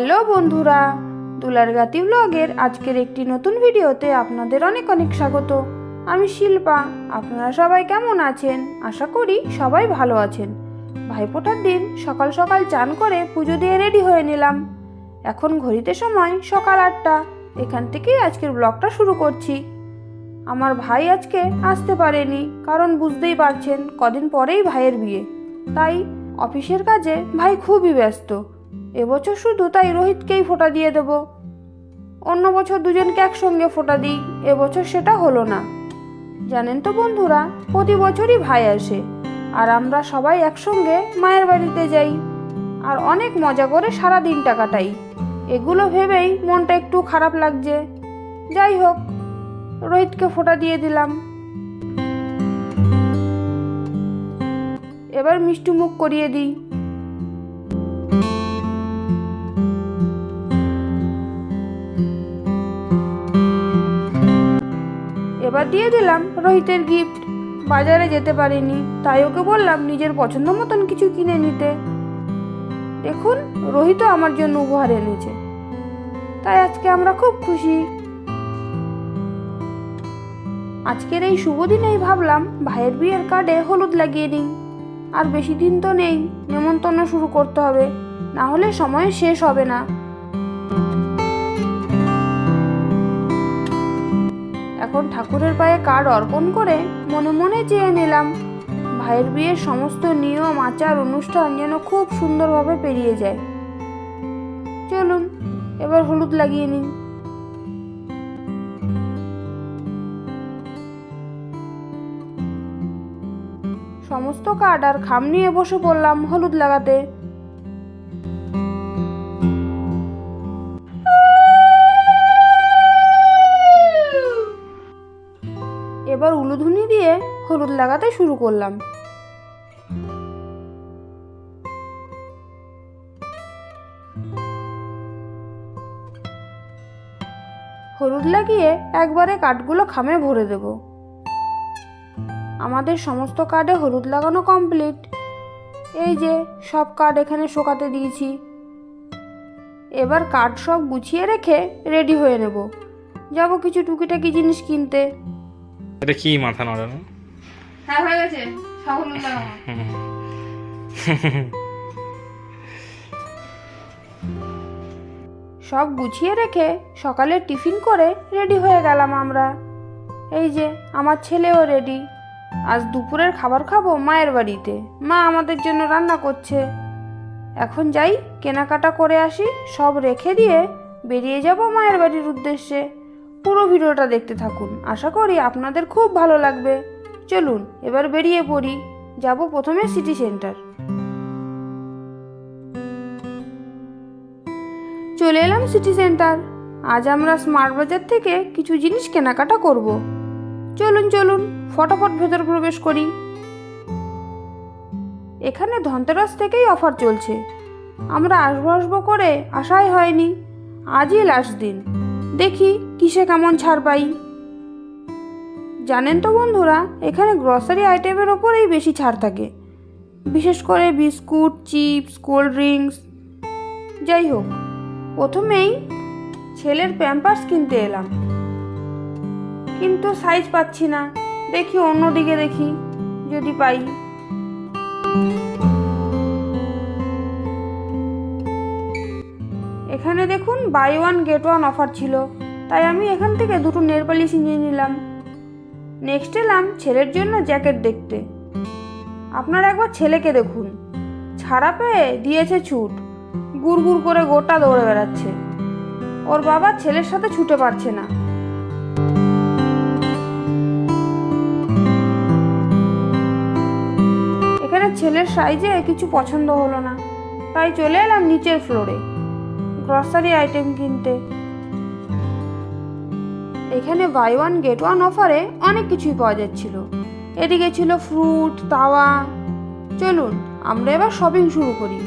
Hello বন্ধুরা দুলার গাতি ব্লগের আজকের একটি নতুন ভিডিওতে আপনাদের অনেক অনেক স্বাগত। আমি শিল্পা, আপনারা সবাই কেমন আছেন? আশা করি সবাই ভালো আছেন। ভাইফোঁটার দিন সকাল সকাল চান করে পুজো দিয়ে রেডি হয়ে নিলাম। এখন ঘড়িতে সময় সকাল আটটা, এখান থেকেই আজকের ব্লগটা শুরু করছি। আমার ভাই আজকে আসতে পারেনি, কারণ বুঝতেই পারছেন কদিন পরেই ভাইয়ের বিয়ে। তাই অফিসের কাজে ভাই খুবই ব্যস্ত। এবছর শুধু তাই রোহিতকেই ফোঁটা দিয়ে দেব। অন্য বছর দুজনকে একসঙ্গে ফোঁটা দিই, এবছর সেটা হলো না। জানেন তো বন্ধুরা, প্রতি বছরই ভাই আসে, আর আমরা সবাই একসঙ্গে মায়ের বাড়িতে যাই, আর অনেক মজা করে সারা দিনটা কাটাই। এগুলো ভেবেই মনটা একটু খারাপ লাগছে। যাই হোক, রোহিতকে ফোঁটা দিয়ে দিলাম। এবার মিষ্টি মুখ করিয়ে দিই। এবার দিয়ে দিলাম রোহিতের গিফট বাজারে যেতে পারিনি, তাই ওকে বললাম নিজের পছন্দ মতন কিছু কিনে নিতে। দেখুন, রোহিতও আমার জন্য উপহার এনেছে। তাই আজকে আমরা খুব খুশি। আজকের এই শুভ দিনেই ভাবলাম ভাইয়ের বিয়ের কার্ডে হলুদ লাগিয়ে নিই আর বেশি দিন তো নেই, নেমন্তন্ন শুরু করতে হবে। না হলে সময় শেষ হবে না। এখন ঠাকুরের পায়ে কার্ড অর্পণ করে? মনে মনে চেয়ে নিলাম। ভাইয়ের বিয়ের সমস্ত নিয়ম, আচার, অনুষ্ঠান যেন খুব সুন্দরভাবে পেরিয়ে যায়। চলুন, এবার হলুদ লাগিয়ে নিন সমস্ত কার্ড আর খাম নিয়ে বসে পড়লাম হলুদ লাগাতে। উলুধুনি দিয়ে হলুদ লাগাতে শুরু করলাম। হলুদ লাগিয়ে একবারে কাঠগুলো খামে ভরে দেব। আমাদের সমস্ত কার্ডে হলুদ লাগানো কমপ্লিট। এই যে, সব কার্ড এখানে শোকাতে দিয়েছি। এবার কার্ড সব গুছিয়ে রেখে রেডি হয়ে নেব। যাব কিছু টুকিটাকি জিনিস কিনতে। এটা কি মাথা নড়ানো? হ্যাঁ হয়ে গেছে। সব সব গুছিয়ে রেখে সকালে টিফিন করে রেডি হয়ে গেলাম আমরা। এই যে আমার ছেলেও রেডি। আজ দুপুরের খাবার খাব মায়ের বাড়িতে। মা আমাদের জন্য রান্না করছে। এখন যাই কেনাকাটা করে আসি সব রেখে দিয়ে বেরিয়ে যাব মায়ের বাড়ির উদ্দেশ্যে। পুরো ভিডিওটা দেখতে থাকুন। আশা করি আপনাদের খুব ভালো লাগবে। চলুন, এবার বেরিয়ে পড়ি। যাব প্রথমে সিটি সেন্টার চলে এলাম সিটি সেন্টার আজ আমরা স্মার্ট বাজার থেকে কিছু জিনিস কেনাকাটা করব। চলুন চলুন, ফটাফট ভেতর প্রবেশ করি। এখানে ধনতেরাস থেকেই অফার চলছে। আমরা আসব আসব করে আশাই হয়নি। আজই লাস্ট দিন। দেখি কিসে কেমন ছাড় পাই। জানেন তো বন্ধুরা, এখানে গ্রসারি আইটেমের ওপরেই বেশি ছাড় থাকে। বিশেষ করে বিস্কুট, চিপস, কোল্ড ড্রিঙ্কস। যাই হোক, প্রথমেই ছেলের প্যাম্পার্স কিনতে এলাম। কিন্তু সাইজ পাচ্ছি না। দেখি অন্যদিকে দেখি, যদি পাই। এখানে দেখুন buy one get one offer ছিল। তাই আমি এখান থেকে দুটো নেল পালিশ নিয়ে নিলাম। নেক্সট এলাম ছেলের জন্য জ্যাকেট দেখতে। আপনারা একবার ছেলেকে দেখুন। ছাড়া পেয়ে দিয়েছে ছুট। গুড় গুড় করে গোটা দৌড়ে বেড়াচ্ছে। ওর বাবা ছেলের সাথে ছুটে পারছে না। এখানে ছেলের সাইজে কিছু পছন্দ হলো না। তাই চলে এলাম নিচের ফ্লোরে গ্রসারি আইটেম কিনতে। এখানে বাই ওয়ান গেট ওয়ান অফারে অনেক কিছুই পাওয়া যাচ্ছিল। এদিকে ছিল ফ্রুট তাওয়া। চলুন, আমরা এবার শপিং শুরু করি।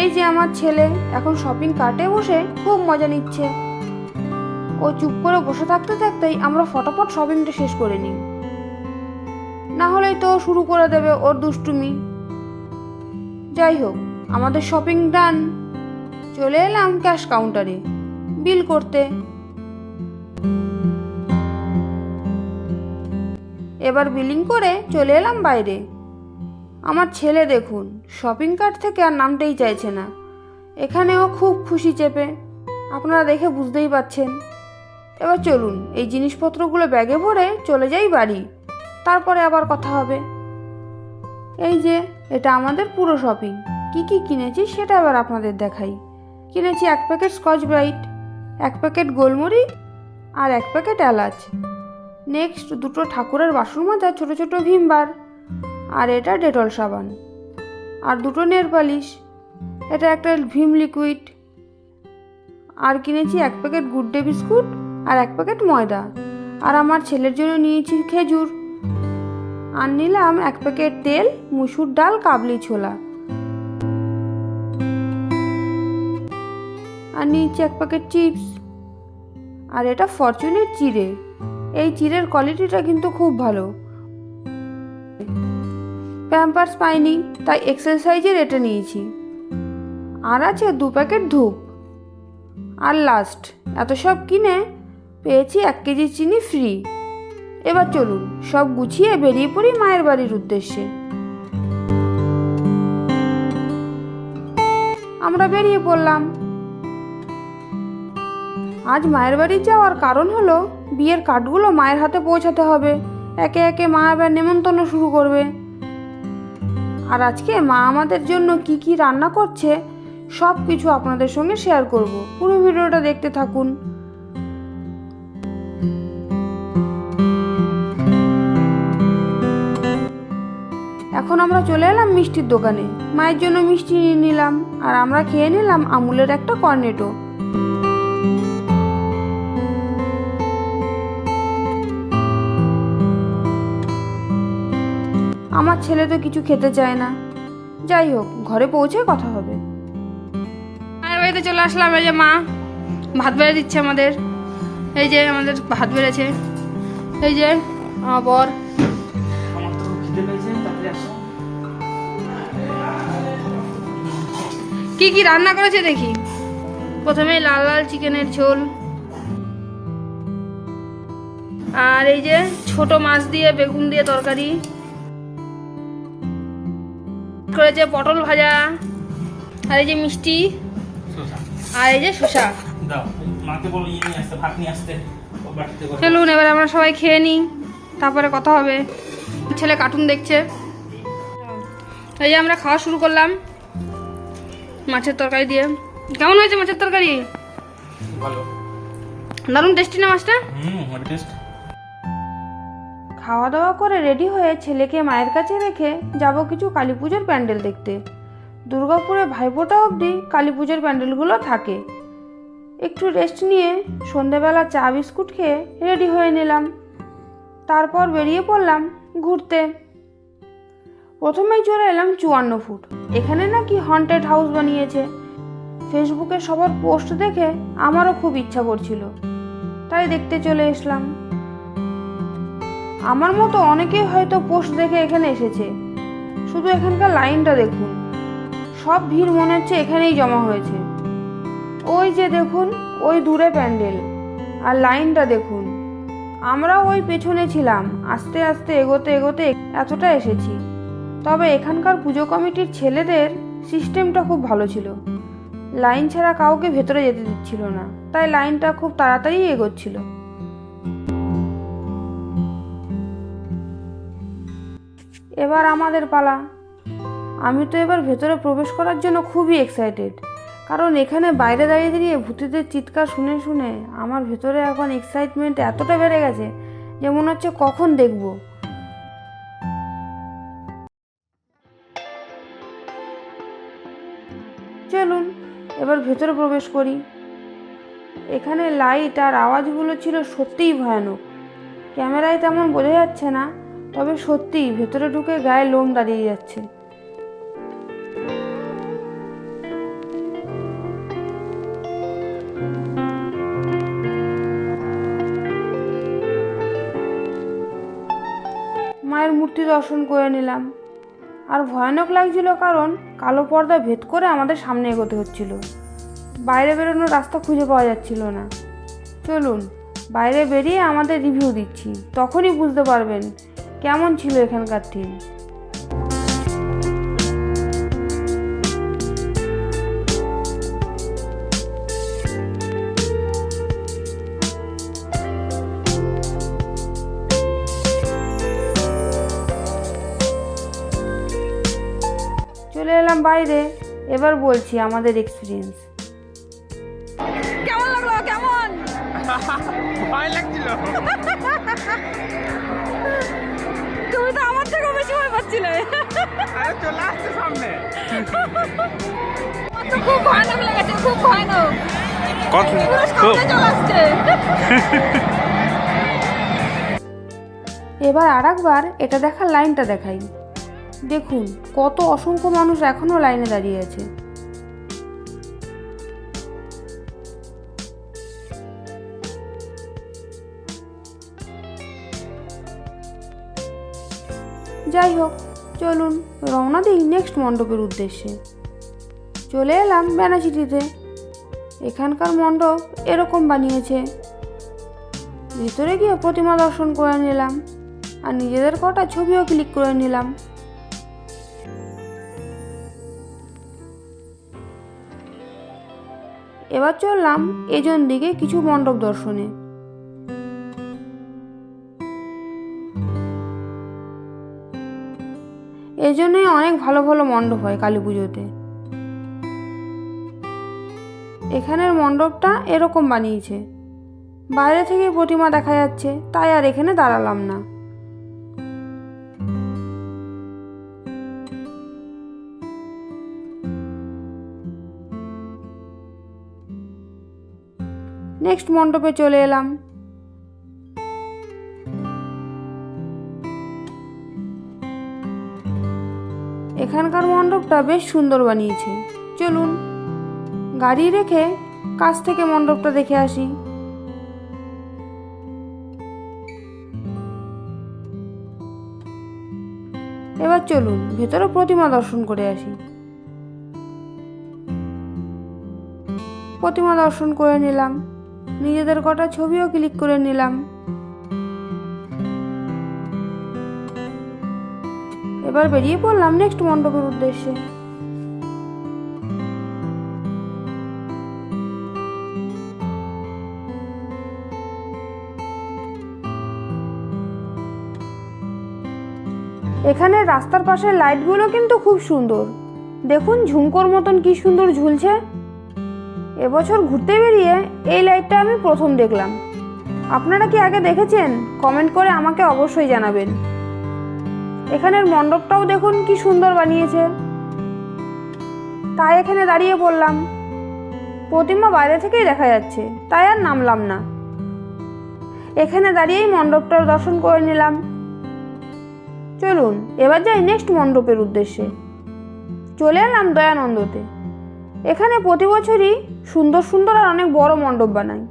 এই যে আমার ছেলে, এখন শপিং কার্টে বসে খুব মজা নিচ্ছে। ও চুপ করে বসে থাকতে থাকতেই আমরা ফটাফট শপিংটা শেষ করে নিই। না হলেই তো শুরু করে দেবে ওর দুষ্টুমি। যাই হোক আমাদের শপিং ডান চলে এলাম ক্যাশ কাউন্টারে বিল করতে। এবার বিলিং করে চলে এলাম বাইরে। আমার ছেলে দেখুন শপিং কার্ট থেকে আর নামতেই চাইছে না। এখানেও খুব খুশি চেপে, আপনারা দেখে বুঝতেই পাচ্ছেন। এবার চলুন, এই জিনিসপত্রগুলো ব্যাগে ভরে চলে যাই বাড়ি। তারপরে আবার কথা হবে। এই যে, এটা আমাদের পুরো শপিং কি কি কিনেছি সেটা এবার আপনাদের দেখাই। কিনেছি এক প্যাকেট স্কচ ব্রাইট, এক প্যাকেট গোলমরিচ আর এক প্যাকেট এলাচ। নেক্সট দুটো ঠাকুরের বাসন মাজা, ছোটো ছোটো ভিমবার আর এটা ডেটল সাবান। আর দুটো নেল পালিশ, এটা একটা ভিম লিকুইড। আর কিনেছি এক প্যাকেট গুড ডে বিস্কুট আর এক প্যাকেট ময়দা। আর আমার ছেলের জন্য নিয়েছি খেজুর। আর নিলাম এক প্যাকেট তেল, মুসুর ডাল, কাবলি ছোলা। আর নিয়েছি এক প্যাকেট চিপস আর এটা ফরচুনের চিড়ে। এই চিড়ের কোয়ালিটিটা কিন্তু খুব ভালো। প্যাম্পার্স পাইনি, তাই এক্সারসাইজের এটা নিয়েছি। আর আছে দু প্যাকেট ধূপ। আর লাস্ট এত সব কিনে পেয়েছি এক কেজি চিনি ফ্রি এবার চলুন, সব গুছিয়ে বেরিয়ে পড়ি মায়ের বাড়ির উদ্দেশ্যে। আমরা বেরিয়ে পড়লাম। আজ মায়ের বাড়ি যাওয়ার কারণ হলো বিয়ের কার্ডগুলো মায়ের হাতে পৌঁছাতে হবে। একে একে মা এবার নেমন্তন্ন শুরু করবে। আর আজকে মা আমাদের জন্য কি কি রান্না করছে সব কিছু আপনাদের সঙ্গে শেয়ার করব। পুরো ভিডিওটা দেখতে থাকুন। এখন আমরা চলে এলাম মিষ্টির দোকানে। মায়ের জন্য মিষ্টি নিয়ে নিলাম। আর আমরা খেয়ে নিলাম আমুলের একটা কর্নেটো। আমার ছেলে তো কিছু খেতে চায় না। যাই হোক ঘরে পৌঁছে কথা হবে। মায়ের বাড়িতে চলে আসলাম এই যে মা। ভাত বেড়ে দিচ্ছে আমাদের। এই যে আমাদের ভাত বেড়েছে। এই যে আমার বর। কি কি রান্না করেছে দেখি? প্রথমে লাল লাল চিকেনের ঝোল। আর এই যে ছোট মাছ দিয়ে বেগুন দিয়ে তরকারি। করেছে পটল ভাজা আর এই যে মিষ্টি আর এই যে শসা। বলো ইয়ে চলুন এবার আমরা সবাই খেয়ে নিই তারপরে কথা হবে। ছেলে কার্টুন দেখছে। এই যে আমরা খাওয়া শুরু করলাম মাছের তরকারি দিয়ে। কেমন হয়েছে মাছের তরকারি? দারুণ টেস্টি না মাছটা? হুম টেস্ট খাওয়া দাওয়া করে রেডি হয়ে ছেলেকে মায়ের কাছে রেখে যাব কিছু কালী পুজোর প্যান্ডেল দেখতে। দুর্গাপুরে ভাইফোঁটা অবধি কালী পুজোর প্যান্ডেলগুলো থাকে। একটু রেস্ট নিয়ে সন্ধেবেলা চা, বিস্কুট খেয়ে রেডি হয়ে নিলাম। তারপর বেরিয়ে পড়লাম ঘুরতে। প্রথমেই চলে এলাম চুয়ান্ন ফুট। এখানে নাকি হন্টেড হাউস বানিয়েছে। ফেসবুকে সবার পোস্ট দেখে আমারও খুব ইচ্ছা করছিল। তাই দেখতে চলে এসলাম। আমার মতো অনেকেই হয়তো পোস্ট দেখে এখানে এসেছে। শুধু এখানকার লাইনটা দেখুন। সব ভিড় মনে হচ্ছে এখানেই জমা হয়েছে। ওই যে দেখুন, ওই দূরে প্যান্ডেল। আর লাইনটা দেখুন। আমরাও ওই পেছনে ছিলাম, আস্তে আস্তে এগোতে এগোতে এতটা এসেছি। তবে এখানকার পুজো কমিটির ছেলেদের সিস্টেমটা খুব ভালো ছিল। লাইন ছাড়া কাউকে ভেতরে যেতে দিচ্ছিল না। তাই লাইনটা খুব তাড়াতাড়ি এগোচ্ছিল। এবার আমাদের পালা। আমি তো এবার ভেতরে প্রবেশ করার জন্য খুবই এক্সাইটেড কারণ এখানে বাইরে দাঁড়িয়ে দাঁড়িয়ে ভূতিদের চিৎকার শুনে শুনে আমার ভেতরে এখন এক্সাইটমেন্ট এতটা বেড়ে গেছে যে মনে হচ্ছে কখন দেখব। চলুন, এবার ভেতরে প্রবেশ করি। এখানে লাইট আর আওয়াজগুলো ছিল সত্যিই ভয়ানক। ক্যামেরায় তেমন বোঝা যাচ্ছে না তবে সত্যিই ভেতরে ঢুকে গায়ে লোম দাঁড়িয়ে যাচ্ছে। মায়ের মূর্তি দর্শন করে নিলাম। আর ভয়ানক লাগছিল কারণ কালো পর্দা ভেদ করে আমাদের সামনে এগোতে হচ্ছিল। বাইরে বেরোনোর রাস্তা খুঁজে পাওয়া যাচ্ছিল না। চলুন, বাইরে বেরিয়ে আমাদের রিভিউ দিচ্ছি। তখনই বুঝতে পারবেন কেমন ছিল এখানকার থিম চলে এলাম বাইরে। এবার বলছি আমাদের এক্সপিরিয়েন্স কেমন লাগল? কেমন? ভয় লাগছিল। আরে চলে আসছে সামনে। খুব ভয়ানক লেগেছে খুব ভয়ানক। কত? চলে আসছে। এবার আর একবার এটা দেখার লাইনটা দেখাই। দেখুন কত অসংখ্য মানুষ এখনও লাইনে দাঁড়িয়ে আছে। যাই হোক চলুন রওনা দিই নেক্সট মণ্ডপের উদ্দেশ্যে। চলে এলাম বেনাচিটিতে। এখানকার মণ্ডপ এরকম বানিয়েছে। ভিতরে গিয়ে প্রতিমা দর্শন করে নিলাম আর নিজেদের কটা ছবিও ক্লিক করে নিলাম। এবার চললাম এজন দিকে কিছু মণ্ডপ দর্শনে। এই জন্যই অনেক ভালো ভালো মণ্ডপ হয় কালী পুজোতে। এখানের মণ্ডপটা এরকম বানিয়েছে। বাইরে থেকে প্রতিমা দেখা যাচ্ছে, তাই আর এখানে দাঁড়ালাম না। নেক্সট মণ্ডপে চলে এলাম। এখানকার মণ্ডপটা বেশ সুন্দর বানিয়েছে। চলুন, গাড়ি রেখে কাছ থেকে মণ্ডপটা দেখে আসি। এবার চলুন, ভেতরে প্রতিমা দর্শন করে আসি। প্রতিমা দর্শন করে নিলাম। নিজেদের কটা ছবিও ক্লিক করে নিলাম। এবার বেরিয়ে পড়লাম নেক্সট মণ্ডপের উদ্দেশ্যে। এখানে রাস্তার পাশের লাইটগুলো কিন্তু খুব সুন্দর। দেখুন ঝুমকোর মতন কি সুন্দর ঝুলছে। এবছর ঘুরতে বেরিয়ে এই লাইটটা আমি প্রথম দেখলাম। আপনারা কি আগে দেখেছেন? কমেন্ট করে আমাকে অবশ্যই জানাবেন। এখানের মণ্ডপটাও দেখুন কি সুন্দর বানিয়েছে। তাই এখানে দাঁড়িয়ে পড়লাম প্রতিমা বাইরে থেকেই দেখা যাচ্ছে, তাই আর নামলাম না। এখানে দাঁড়িয়েই মণ্ডপটার দর্শন করে নিলাম। চলুন, এবার যাই নেক্সট মণ্ডপের উদ্দেশ্যে। চলে এলাম দয়ানন্দতে। এখানে প্রতি বছরই সুন্দর সুন্দর আর অনেক বড় মণ্ডপ বানাই।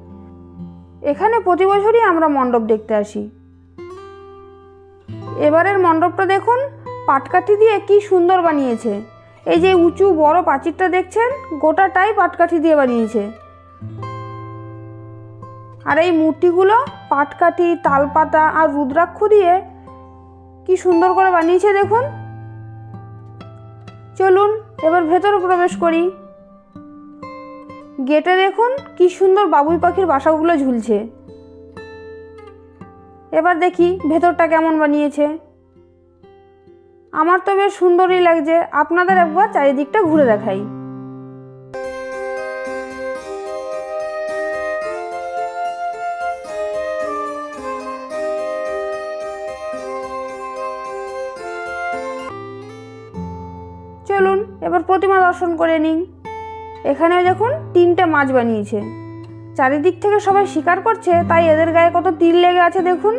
এখানে প্রতি বছরই আমরা মণ্ডপ দেখতে আসি। এবারের মণ্ডপটা দেখুন, পাটকাঠি দিয়ে কি সুন্দর বানিয়েছে। এই যে উঁচু বড় প্রাচীরটা দেখছেন, গোটাটাই পাটকাঠি দিয়ে বানিয়েছে। আর এই মূর্তিগুলো পাটকাঠি, তালপাতা আর রুদ্রাক্ষ দিয়ে কি সুন্দর করে বানিয়েছে দেখুন। চলুন, এবার ভেতরে প্রবেশ করি। গেটে দেখুন, কি সুন্দর বাবুই পাখির বাসাগুলো ঝুলছে। এবার দেখি ভেতরটা কেমন বানিয়েছে। আমার তো বেশ সুন্দরই লাগছে, আপনাদের একবার চারিদিকটা ঘুরে দেখাই। চলুন, এবার প্রতিমা দর্শন করে নিন এখানে দেখুন, তিনটে মাছ বানিয়েছে। চারিদিক থেকে সবাই শিকার করছে, তাই এদের গায়ে কত তিল লেগে আছে দেখুন।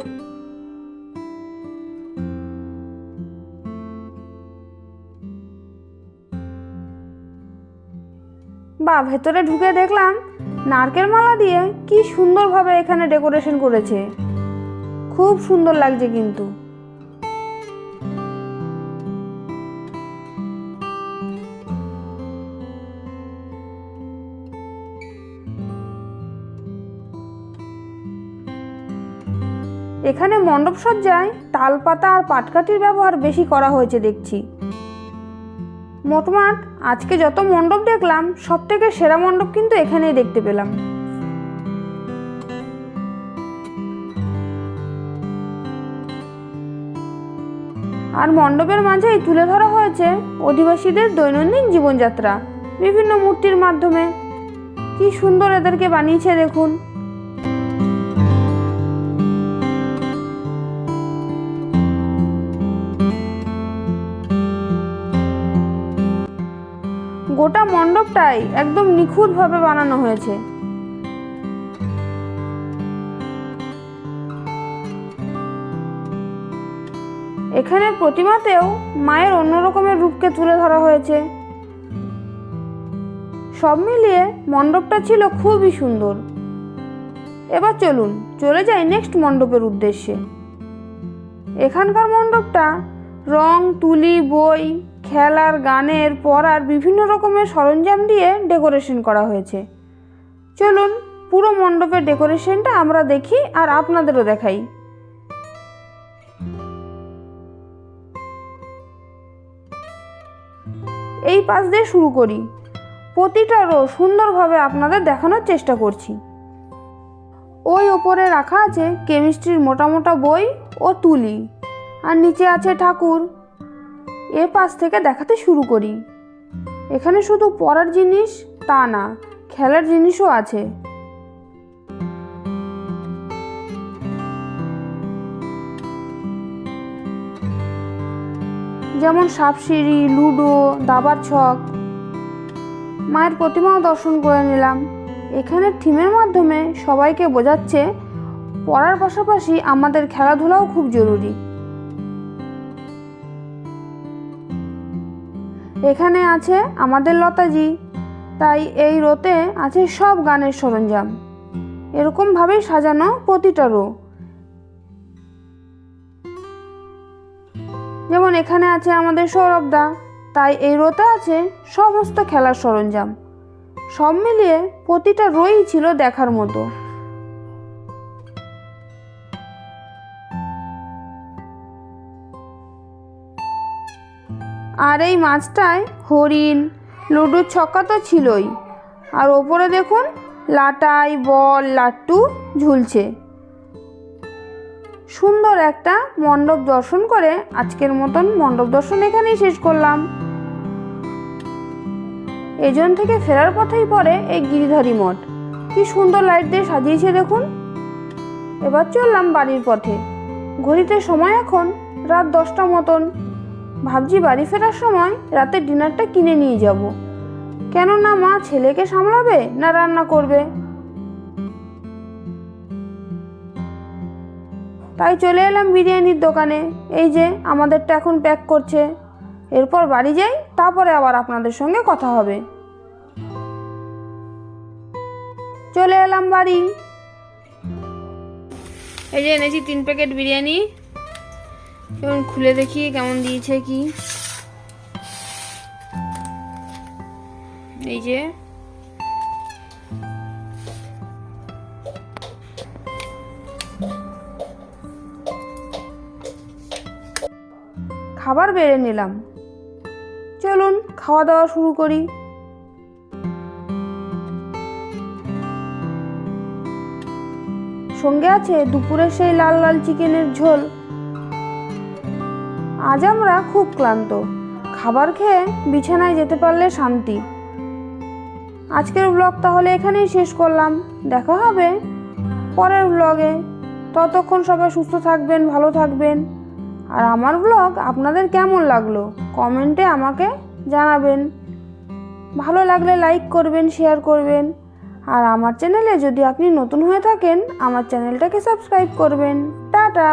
বা, ভেতরে ঢুকে দেখলাম নারকেল মালা দিয়ে কি সুন্দরভাবে এখানে ডেকোরেশন করেছে। খুব সুন্দর লাগছে কিন্তু। এখানে মণ্ডপ সজ্জায় তালপাতা আর পাটকাঠির ব্যবহার বেশি করা হয়েছে দেখছি। মোটমাট, আজকে যত মণ্ডপ দেখলাম সব থেকে সেরা মণ্ডপ কিন্তু এখানেই দেখতে পেলাম। আর মণ্ডপের মাঝেই তুলে ধরা হয়েছে অধিবাসীদের দৈনন্দিন জীবনযাত্রা, বিভিন্ন মূর্তির মাধ্যমে। কি সুন্দর এদেরকে বানিয়েছে দেখুন। গোটা মণ্ডপটাই একদম নিখুঁতভাবে বানানো হয়েছে। এখানে প্রতিমাতেও মায়ের অন্য রকমের রূপকে তুলে ধরা হয়েছে। সব মিলিয়ে মণ্ডপটা ছিল খুবই সুন্দর। এবার চলুন, চলে যাই নেক্সট মণ্ডপের উদ্দেশ্যে। এখানকার মণ্ডপটা রং, তুলি, বই, খেলার, গানের, পড়ার বিভিন্ন রকমের সরঞ্জাম দিয়ে ডেকোরেশন করা হয়েছে। চলুন পুরো মণ্ডপের ডেকোরেশনটা আমরা দেখি আর আপনাদেরও দেখাই। এই পাশ দিয়ে শুরু করি। প্রতিটা রো সুন্দরভাবে আপনাদের দেখানোর চেষ্টা করছি। ওই ওপরে রাখা আছে কেমিস্ট্রির মোটা মোটা বই ও তুলি। আর নিচে আছে ঠাকুর। এ পাশ থেকে দেখাতে শুরু করি। এখানে শুধু পড়ার জিনিস, তা না, খেলার জিনিসও আছে। যেমন সাপসিঁড়ি, লুডো, দাবার ছক। মায়ের প্রতিমাও দর্শন করে নিলাম। এখানে থিমের মাধ্যমে সবাইকে বোঝাচ্ছে, পড়ার পাশাপাশি আমাদের খেলাধুলাও খুব জরুরি। এখানে আছে আমাদের লতাজি। তাই এই রোতে আছে সব গানের সরঞ্জাম। এরকমভাবেই সাজানো প্রতিটা রো। যেমন এখানে আছে আমাদের সৌরভদা তাই এই রোতে আছে সমস্ত খেলার সরঞ্জাম। সব মিলিয়ে প্রতিটা রোই ছিল দেখার মতো। আর এই মাছটায় হরিণ, লুডুর ছক্কা তো ছিলই। আর ওপরে দেখুন, লাটাই, বল, লাট্টু ঝুলছে। সুন্দর একটা মণ্ডপ দর্শন করে আজকের মতন মণ্ডপ দর্শন এখানেই শেষ করলাম। এজন থেকে ফেরার পথেই পড়ে এই গিরিধারী মঠ। কি সুন্দর লাইট দিয়ে সাজিয়েছে দেখুন। এবার চললাম বাড়ির পথে। ঘড়িতে সময় এখন রাত দশটা মতন। ভাবছি বাড়ি ফেরার সময় রাতের ডিনারটা কিনে নিয়ে যাব। কেননা মা ছেলেকে সামলাবে না রান্না করবে? তাই চলে এলাম বিরিয়ানির দোকানে। এই যে, আমাদেরটা এখন প্যাক করছে। এরপর বাড়ি যাই, তারপরে আবার আপনাদের সঙ্গে কথা হবে। চলে এলাম বাড়ি। এই যে এনেছি তিন প্যাকেট বিরিয়ানি। এবং খুলে দেখি কেমন দিয়েছে কি। এই যে। খাবার বেড়ে নিলাম। চলুন খাওয়া দাওয়া শুরু করি। সঙ্গে আছে দুপুরের সেই লাল লাল চিকেনের ঝোল। আজ আমরা খুব ক্লান্ত। খাবার খেয়ে বিছানায় যেতে পারলে শান্তি। আজকের ব্লগ তাহলে এখানেই শেষ করলাম। দেখা হবে পরের ব্লগে ততক্ষণ সবাই সুস্থ থাকবেন, ভালো থাকবেন। আর আমার ব্লগ আপনাদের কেমন লাগল? কমেন্টে আমাকে জানাবেন। ভালো লাগলে লাইক করবেন শেয়ার করবেন। আর আমার চ্যানেলে যদি আপনি নতুন হয়ে থাকেন, আমার চ্যানেলটাকে সাবস্ক্রাইব করবেন। টাটা!